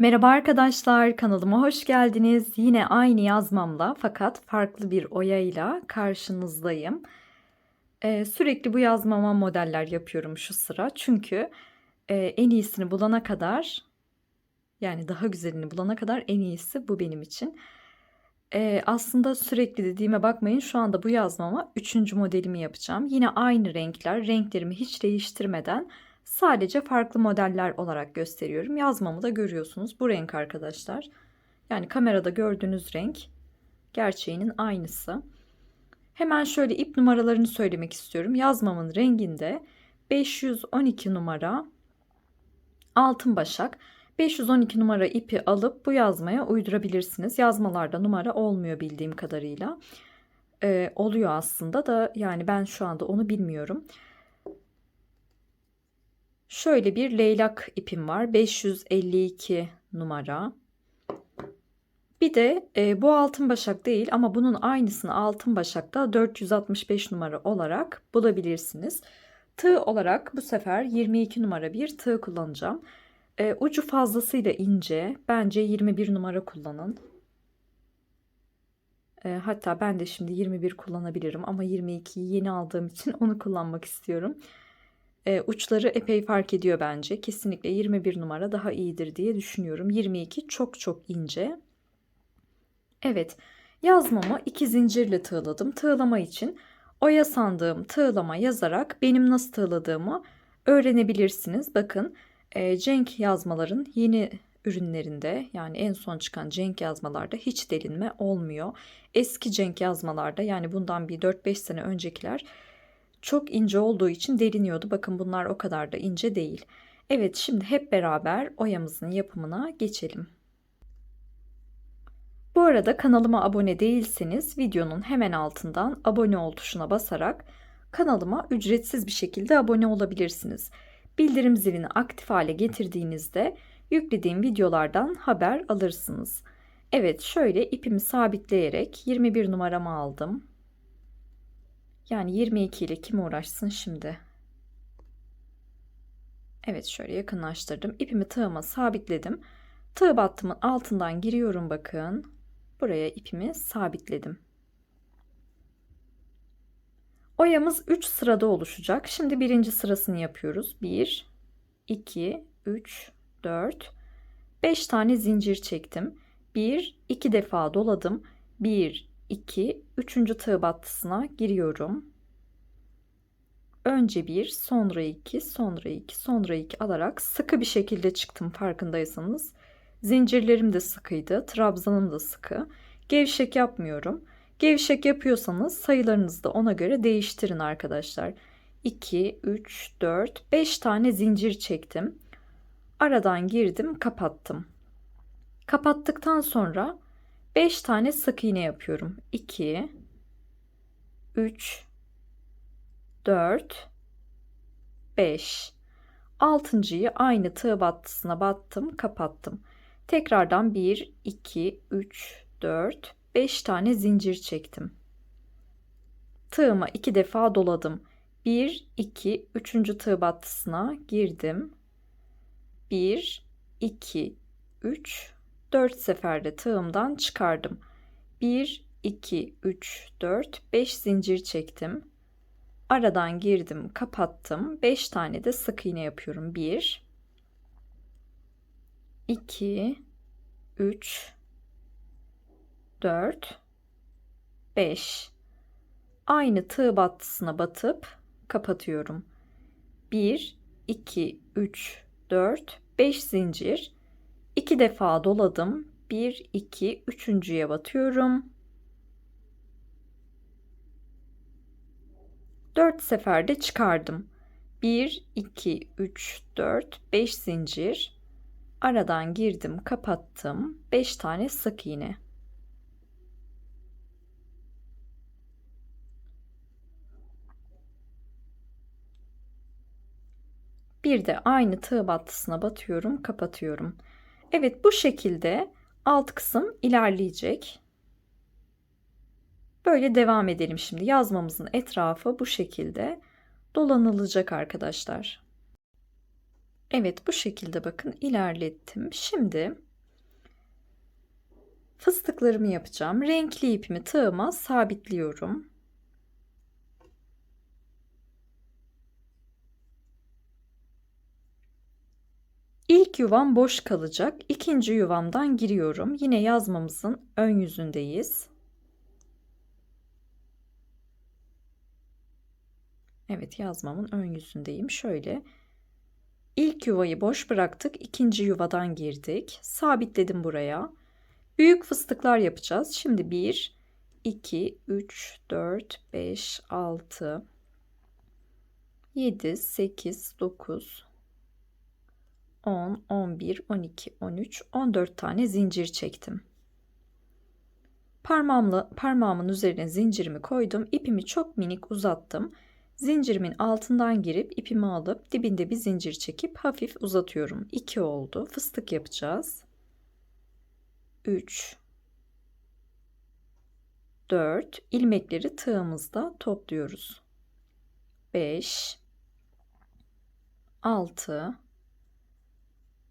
Merhaba arkadaşlar, kanalıma hoş geldiniz. Yine aynı yazmamla fakat farklı bir oyayla karşınızdayım. Ee, sürekli bu yazmama modeller yapıyorum şu sıra. Çünkü e, en iyisini bulana kadar, yani daha güzelini bulana kadar en iyisi bu benim için. Ee, aslında sürekli dediğime bakmayın. Şu anda bu yazmama üçüncü modelimi yapacağım. Yine aynı renkler, renklerimi hiç değiştirmeden Sadece farklı modeller olarak gösteriyorum. Yazmamı da görüyorsunuz. Bu renk arkadaşlar. Yani kamerada gördüğünüz renk gerçeğinin aynısı. Hemen şöyle ip numaralarını söylemek istiyorum. Yazmamın renginde 512 numara altın başak. 512 numara ipi alıp bu yazmaya uydurabilirsiniz. Yazmalarda numara olmuyor bildiğim kadarıyla. Ee, oluyor aslında da yani ben şu anda onu bilmiyorum. Şöyle bir leylak ipim var. 552 numara. Bir de e, bu altın başak değil ama bunun aynısını altın başakta 465 numara olarak bulabilirsiniz. Tığ olarak bu sefer 22 numara bir tığ kullanacağım. E, ucu fazlasıyla ince. Bence 21 numara kullanın. E, hatta ben de şimdi 21 kullanabilirim ama 22'yi yeni aldığım için onu kullanmak istiyorum e, uçları epey fark ediyor bence. Kesinlikle 21 numara daha iyidir diye düşünüyorum. 22 çok çok ince. Evet yazmamı iki zincirle tığladım. Tığlama için oya sandığım tığlama yazarak benim nasıl tığladığımı öğrenebilirsiniz. Bakın e, Cenk yazmaların yeni ürünlerinde yani en son çıkan Cenk yazmalarda hiç delinme olmuyor. Eski Cenk yazmalarda yani bundan bir 4-5 sene öncekiler çok ince olduğu için deliniyordu. Bakın bunlar o kadar da ince değil. Evet şimdi hep beraber oyamızın yapımına geçelim. Bu arada kanalıma abone değilseniz videonun hemen altından abone ol tuşuna basarak kanalıma ücretsiz bir şekilde abone olabilirsiniz. Bildirim zilini aktif hale getirdiğinizde yüklediğim videolardan haber alırsınız. Evet şöyle ipimi sabitleyerek 21 numaramı aldım. Yani 22 ile kim uğraşsın şimdi? Evet şöyle yakınlaştırdım. İpimi tığıma sabitledim. Tığ battımın altından giriyorum bakın. Buraya ipimi sabitledim. Oyamız 3 sırada oluşacak. Şimdi birinci sırasını yapıyoruz. 1, 2, 3, 4, 5 tane zincir çektim. 1, 2 defa doladım. 1, 2, 3. tığ battısına giriyorum. Önce 1, sonra 2, sonra 2, sonra 2 alarak sıkı bir şekilde çıktım farkındaysanız. Zincirlerim de sıkıydı, trabzanım da sıkı. Gevşek yapmıyorum. Gevşek yapıyorsanız sayılarınızı da ona göre değiştirin arkadaşlar. 2, 3, 4, 5 tane zincir çektim. Aradan girdim, kapattım. Kapattıktan sonra 5 tane sık iğne yapıyorum. 2 3 4 5 Altıncıyı aynı tığ battısına battım, kapattım. Tekrardan 1 2 3 4 5 tane zincir çektim. Tığıma 2 defa doladım. 1 2 3. tığ battısına girdim. 1 2 3 4 seferde tığımdan çıkardım. 1, 2, 3, 4, 5 zincir çektim. Aradan girdim, kapattım. 5 tane de sık iğne yapıyorum. 1, 2, 3, 4, 5. Aynı tığ battısına batıp kapatıyorum. 1, 2, 3, 4, 5 zincir 2 defa doladım. 1 2 üçüncüye batıyorum. 4 seferde çıkardım. 1 2 3 4 5 zincir. Aradan girdim, kapattım. 5 tane sık iğne. Bir de aynı tığ battısına batıyorum, kapatıyorum. Evet bu şekilde alt kısım ilerleyecek. Böyle devam edelim şimdi. Yazmamızın etrafı bu şekilde dolanılacak arkadaşlar. Evet bu şekilde bakın ilerlettim. Şimdi Fıstıklarımı yapacağım. Renkli ipimi tığıma sabitliyorum. İlk yuvam boş kalacak. İkinci yuvamdan giriyorum. Yine yazmamızın ön yüzündeyiz. Evet yazmamın ön yüzündeyim. Şöyle ilk yuvayı boş bıraktık. ikinci yuvadan girdik. Sabitledim buraya. Büyük fıstıklar yapacağız. Şimdi 1, 2, 3, 4, 5, 6, 7, 8, 9, 10, 11, 12, 13, 14 tane zincir çektim. Parmağımla, parmağımın üzerine zincirimi koydum. İpimi çok minik uzattım. Zincirimin altından girip ipimi alıp dibinde bir zincir çekip hafif uzatıyorum. 2 oldu. Fıstık yapacağız. 3 4 ilmekleri tığımızda topluyoruz. 5 6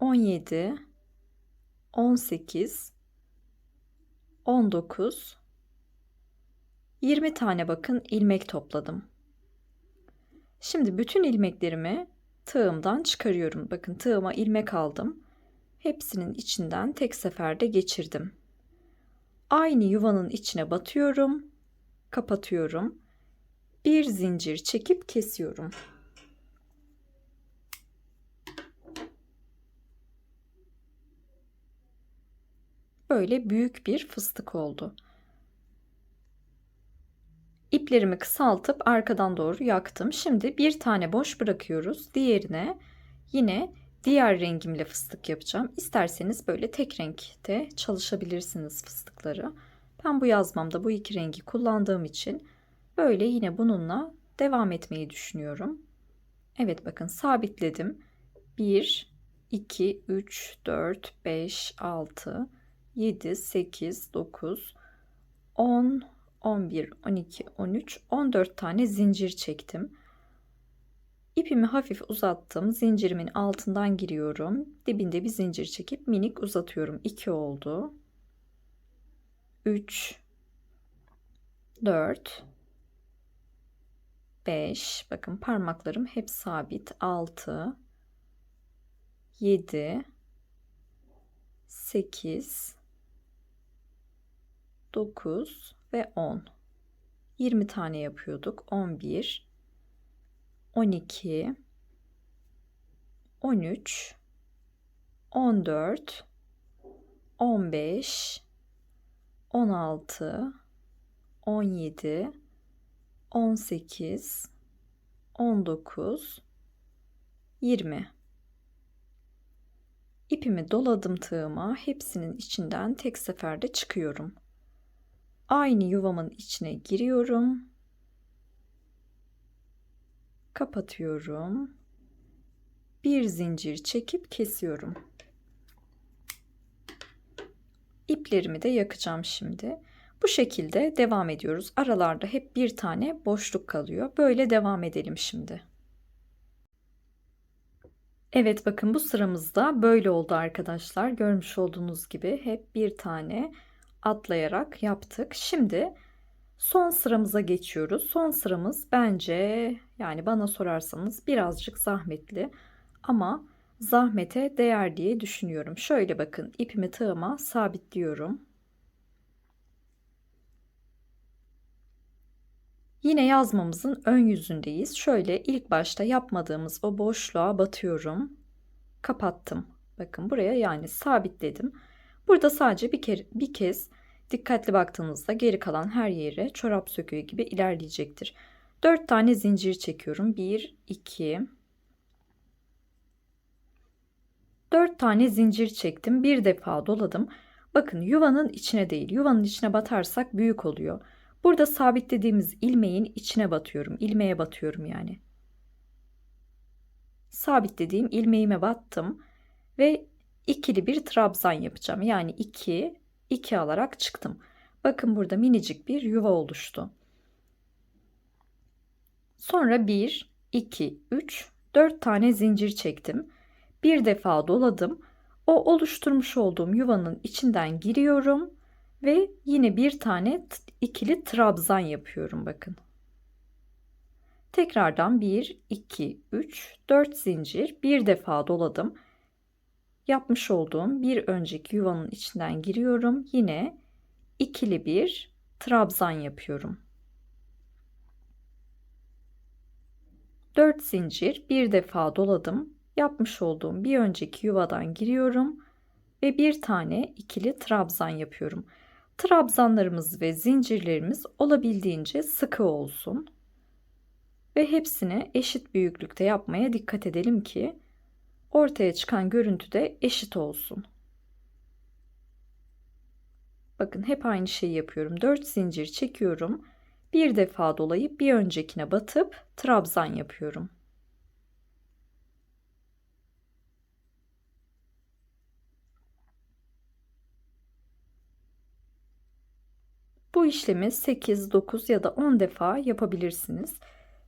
17 18 19 20 tane bakın ilmek topladım. Şimdi bütün ilmeklerimi tığımdan çıkarıyorum. Bakın tığıma ilmek aldım. Hepsinin içinden tek seferde geçirdim. Aynı yuvanın içine batıyorum, kapatıyorum. Bir zincir çekip kesiyorum. Böyle büyük bir fıstık oldu. İplerimi kısaltıp arkadan doğru yaktım. Şimdi bir tane boş bırakıyoruz. Diğerine yine diğer rengimle fıstık yapacağım. İsterseniz böyle tek renkte çalışabilirsiniz fıstıkları. Ben bu yazmamda bu iki rengi kullandığım için böyle yine bununla devam etmeyi düşünüyorum. Evet bakın sabitledim. 1, 2, 3, 4, 5, 6, 7, 8, 9, 10, 11, 12, 13, 14 tane zincir çektim. İpimi hafif uzattım. Zincirimin altından giriyorum. Dibinde bir zincir çekip minik uzatıyorum. 2 oldu. 3 4 5 bakın parmaklarım hep sabit. 6 7 8 9 ve 10 20 tane yapıyorduk 11 12 13 14 15 16 17 18 19 20 İpimi doladım tığıma. Hepsinin içinden tek seferde çıkıyorum. Aynı yuvamın içine giriyorum. Kapatıyorum. Bir zincir çekip kesiyorum. İplerimi de yakacağım şimdi. Bu şekilde devam ediyoruz. Aralarda hep bir tane boşluk kalıyor. Böyle devam edelim şimdi. Evet bakın bu sıramızda böyle oldu arkadaşlar. Görmüş olduğunuz gibi hep bir tane atlayarak yaptık. Şimdi son sıramıza geçiyoruz. Son sıramız bence yani bana sorarsanız birazcık zahmetli ama zahmete değer diye düşünüyorum. Şöyle bakın ipimi tığıma sabitliyorum. Yine yazmamızın ön yüzündeyiz. Şöyle ilk başta yapmadığımız o boşluğa batıyorum. Kapattım. Bakın buraya yani sabitledim. Burada sadece bir, kere, bir kez dikkatli baktığınızda geri kalan her yere çorap söküğü gibi ilerleyecektir. 4 tane zincir çekiyorum. 1, 2, 4 tane zincir çektim. Bir defa doladım. Bakın yuvanın içine değil. Yuvanın içine batarsak büyük oluyor. Burada sabitlediğimiz ilmeğin içine batıyorum. İlmeğe batıyorum yani. Sabitlediğim ilmeğime battım ve ikili bir trabzan yapacağım. Yani 2 2 alarak çıktım. Bakın burada minicik bir yuva oluştu. Sonra 1 2 3 4 tane zincir çektim. Bir defa doladım. O oluşturmuş olduğum yuvanın içinden giriyorum ve yine bir tane ikili trabzan yapıyorum bakın. Tekrardan 1 2 3 4 zincir bir defa doladım. Yapmış olduğum bir önceki yuvanın içinden giriyorum. Yine ikili bir trabzan yapıyorum. 4 zincir bir defa doladım. Yapmış olduğum bir önceki yuvadan giriyorum ve bir tane ikili trabzan yapıyorum. Trabzanlarımız ve zincirlerimiz olabildiğince sıkı olsun. Ve hepsini eşit büyüklükte yapmaya dikkat edelim ki ortaya çıkan görüntü de eşit olsun. Bakın hep aynı şeyi yapıyorum. 4 zincir çekiyorum. Bir defa dolayıp bir öncekine batıp trabzan yapıyorum. Bu işlemi 8, 9 ya da 10 defa yapabilirsiniz.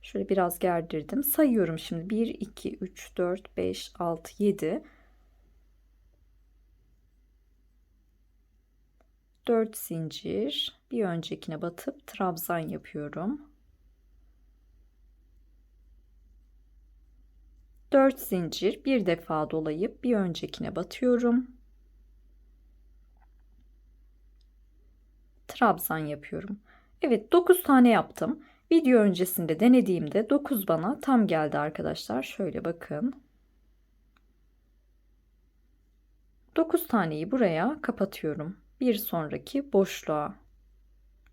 Şöyle biraz gerdirdim. Sayıyorum şimdi. 1, 2, 3, 4, 5, 6, 7. 4 zincir. Bir öncekine batıp trabzan yapıyorum. 4 zincir bir defa dolayıp bir öncekine batıyorum. Trabzan yapıyorum. Evet 9 tane yaptım. Video öncesinde denediğimde 9 bana tam geldi arkadaşlar. Şöyle bakın. 9 taneyi buraya kapatıyorum. Bir sonraki boşluğa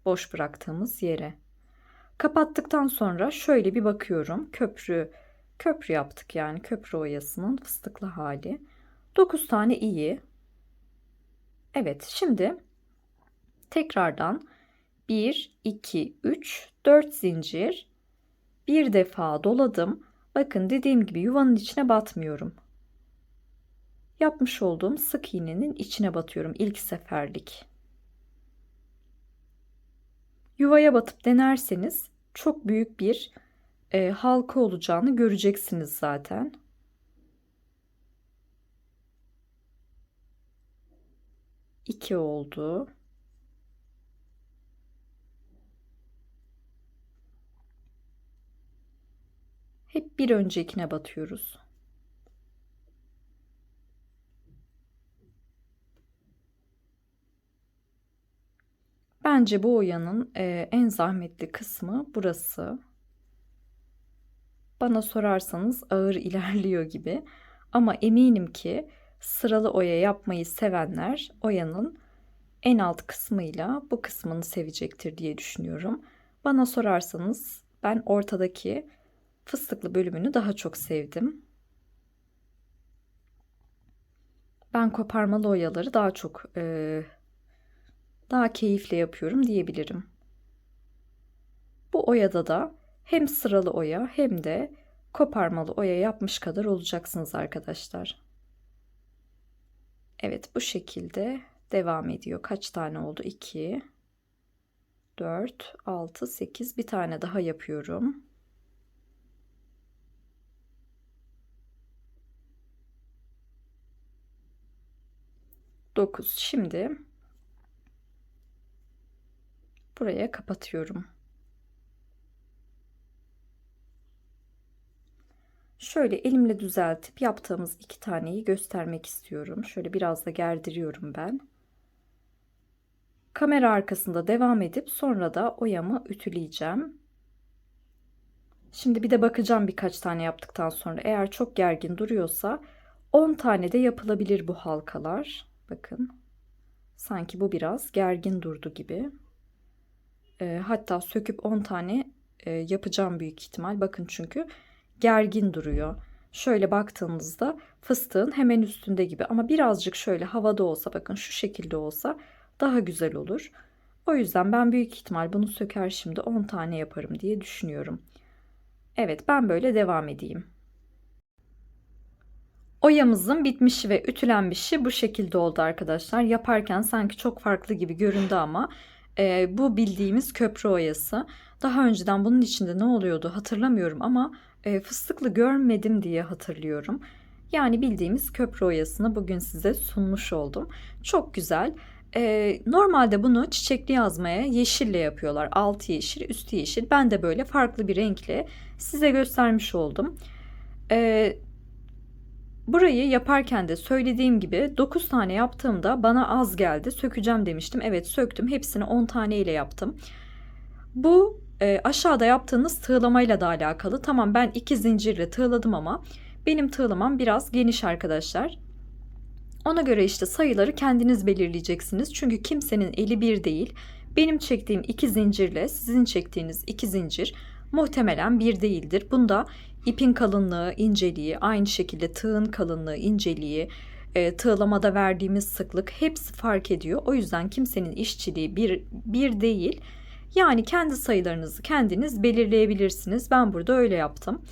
boş bıraktığımız yere. Kapattıktan sonra şöyle bir bakıyorum. Köprü köprü yaptık yani köprü oyasının fıstıklı hali. 9 tane iyi. Evet, şimdi tekrardan 1 2 3 4 zincir bir defa doladım. Bakın dediğim gibi yuvanın içine batmıyorum. Yapmış olduğum sık iğnenin içine batıyorum ilk seferlik. Yuvaya batıp denerseniz çok büyük bir e, halka olacağını göreceksiniz zaten. İki oldu. Hep bir öncekine batıyoruz. Bence bu oyanın e, en zahmetli kısmı burası. Bana sorarsanız ağır ilerliyor gibi. Ama eminim ki sıralı oya yapmayı sevenler oyanın en alt kısmıyla bu kısmını sevecektir diye düşünüyorum. Bana sorarsanız ben ortadaki fıstıklı bölümünü daha çok sevdim. Ben koparmalı oyaları daha çok e, daha keyifle yapıyorum diyebilirim. Bu oyada da hem sıralı oya hem de koparmalı oya yapmış kadar olacaksınız arkadaşlar. Evet bu şekilde devam ediyor. Kaç tane oldu? 2 4 6 8 bir tane daha yapıyorum. Dokuz. Şimdi buraya kapatıyorum. Şöyle elimle düzeltip yaptığımız iki taneyi göstermek istiyorum. Şöyle biraz da gerdiriyorum ben. Kamera arkasında devam edip sonra da oyamı ütüleyeceğim. Şimdi bir de bakacağım birkaç tane yaptıktan sonra. Eğer çok gergin duruyorsa 10 tane de yapılabilir bu halkalar. Bakın. Sanki bu biraz gergin durdu gibi. E, hatta söküp 10 tane e, yapacağım büyük ihtimal. Bakın çünkü gergin duruyor. şöyle baktığınızda fıstığın hemen üstünde gibi ama birazcık şöyle havada olsa bakın şu şekilde olsa daha güzel olur. O yüzden ben büyük ihtimal bunu söker şimdi 10 tane yaparım diye düşünüyorum. Evet ben böyle devam edeyim. Oyamızın bitmişi ve ütülenmişi bu şekilde oldu arkadaşlar. Yaparken sanki çok farklı gibi göründü ama e, bu bildiğimiz köprü oyası. Daha önceden bunun içinde ne oluyordu hatırlamıyorum ama e, fıstıklı görmedim diye hatırlıyorum. Yani bildiğimiz köprü oyasını bugün size sunmuş oldum. Çok güzel. E, normalde bunu çiçekli yazmaya yeşille yapıyorlar. Altı yeşil, üstü yeşil. Ben de böyle farklı bir renkle size göstermiş oldum. E, burayı yaparken de söylediğim gibi 9 tane yaptığımda bana az geldi. Sökeceğim demiştim. Evet söktüm. Hepsini 10 tane ile yaptım. Bu e, aşağıda yaptığınız tığlamayla da alakalı. Tamam ben iki zincirle tığladım ama benim tığlamam biraz geniş arkadaşlar. Ona göre işte sayıları kendiniz belirleyeceksiniz. Çünkü kimsenin eli bir değil. Benim çektiğim iki zincirle sizin çektiğiniz iki zincir muhtemelen bir değildir. Bunda ipin kalınlığı, inceliği, aynı şekilde tığın kalınlığı, inceliği, e, tığlamada verdiğimiz sıklık hepsi fark ediyor. O yüzden kimsenin işçiliği bir, bir değil. Yani kendi sayılarınızı kendiniz belirleyebilirsiniz. Ben burada öyle yaptım.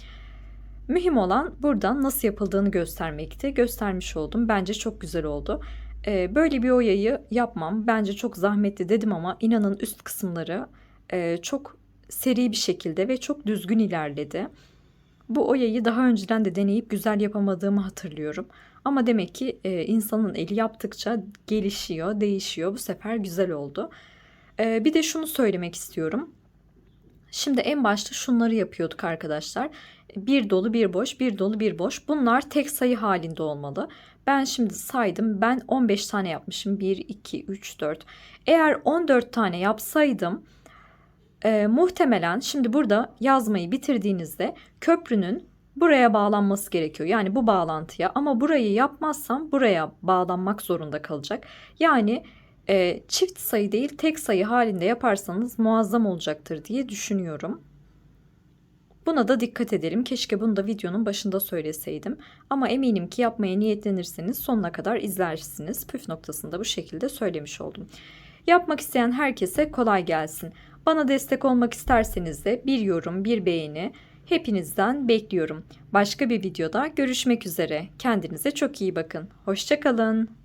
Mühim olan buradan nasıl yapıldığını göstermekti. Göstermiş oldum. Bence çok güzel oldu. Ee, böyle bir oyayı yapmam. Bence çok zahmetli dedim ama inanın üst kısımları e, çok seri bir şekilde ve çok düzgün ilerledi. Bu oyayı daha önceden de deneyip güzel yapamadığımı hatırlıyorum. Ama demek ki e, insanın eli yaptıkça gelişiyor, değişiyor. Bu sefer güzel oldu. E, bir de şunu söylemek istiyorum. Şimdi en başta şunları yapıyorduk arkadaşlar. Bir dolu bir boş, bir dolu bir boş. Bunlar tek sayı halinde olmalı. Ben şimdi saydım. Ben 15 tane yapmışım. 1, 2, 3, 4. Eğer 14 tane yapsaydım e, muhtemelen şimdi burada yazmayı bitirdiğinizde köprünün buraya bağlanması gerekiyor. Yani bu bağlantıya ama burayı yapmazsam buraya bağlanmak zorunda kalacak. Yani e, çift sayı değil tek sayı halinde yaparsanız muazzam olacaktır diye düşünüyorum. Buna da dikkat edelim. Keşke bunu da videonun başında söyleseydim. Ama eminim ki yapmaya niyetlenirseniz sonuna kadar izlersiniz. Püf noktasında bu şekilde söylemiş oldum. Yapmak isteyen herkese kolay gelsin. Bana destek olmak isterseniz de bir yorum, bir beğeni hepinizden bekliyorum. Başka bir videoda görüşmek üzere. Kendinize çok iyi bakın. Hoşçakalın.